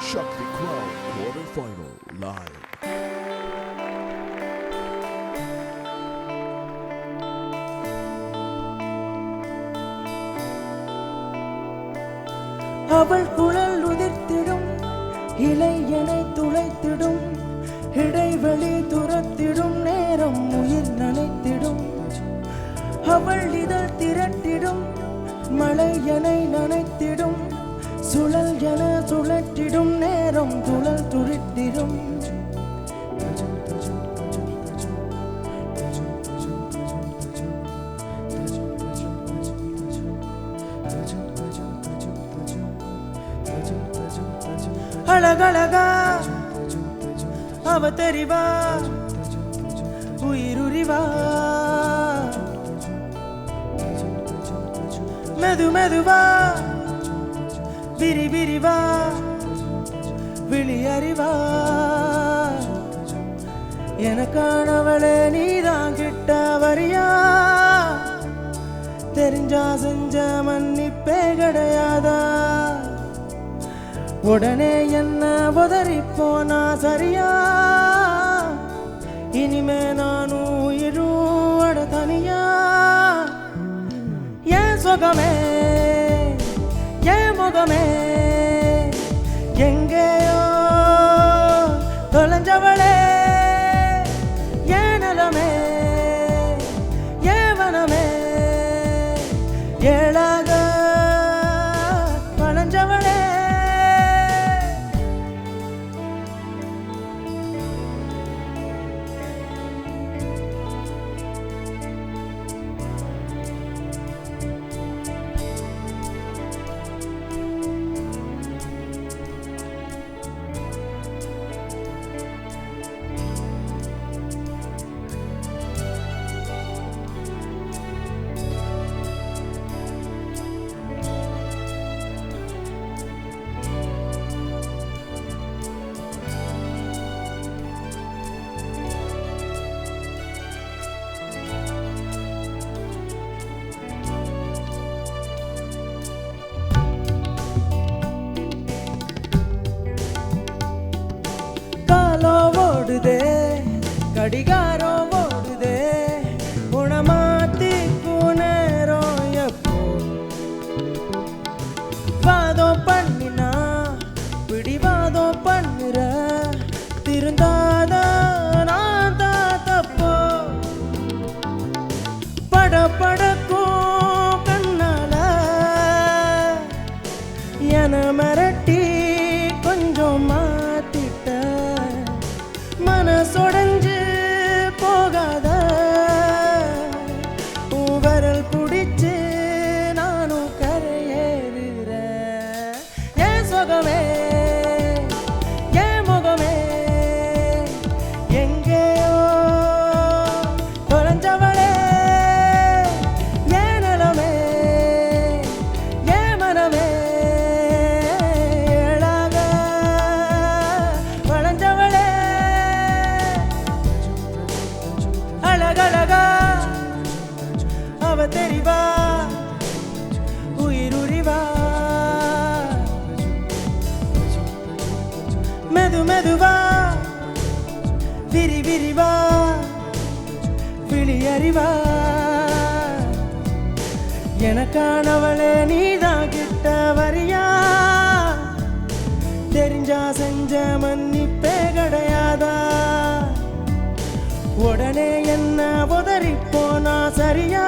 Shakti Crown quarterfinal live. அவள் குழல் உதிர்த்திடும் இலை என துளைத்திடும் இடைவெளி துரத்திடும் நேரம் உயிர் நனைத்திடும் அவள் இதழ் திரட்டிடும் மழை என நனைத்திடும் சுழல் என சுழற்றிடும் நேரம் துழல் துரித்திடும் அழகழகா அவ தெரிவா உயிருரிவா. மெது மெதுவா விரி விரிவா விழியறிவா எனக்கானவளே நீதான் கிட்ட வரியா? தெரிஞ்சா செஞ்ச மன்னிப்பே கிடையாதா? உடனே என்ன உதறி போனா சரியா? இனிமே நான் முகமே என் முகமே எங்கேயோ தொலைஞ்சவள் கடிகாரம் ஓடுதே. குணமாத்தி நேரம் எப்போ? வாதம் பண்ணினா பிடிவாதம் பண்ணுற. திருந்தாத நான் தான் தப்போ? பட படக்கும் கண்ணால. என மிரட்டி கொஞ்சமா தெரிவா? உயிருரிவா? மெது மெதுவா? விரி விரிவா? விழியறிவா? எனக்கானவளே நீதான் கிட்ட வரியா தெரிஞ்சா செஞ்ச மன்னிப்பே கிடையாதா? உடனே என்ன உதறி போனா சரியா?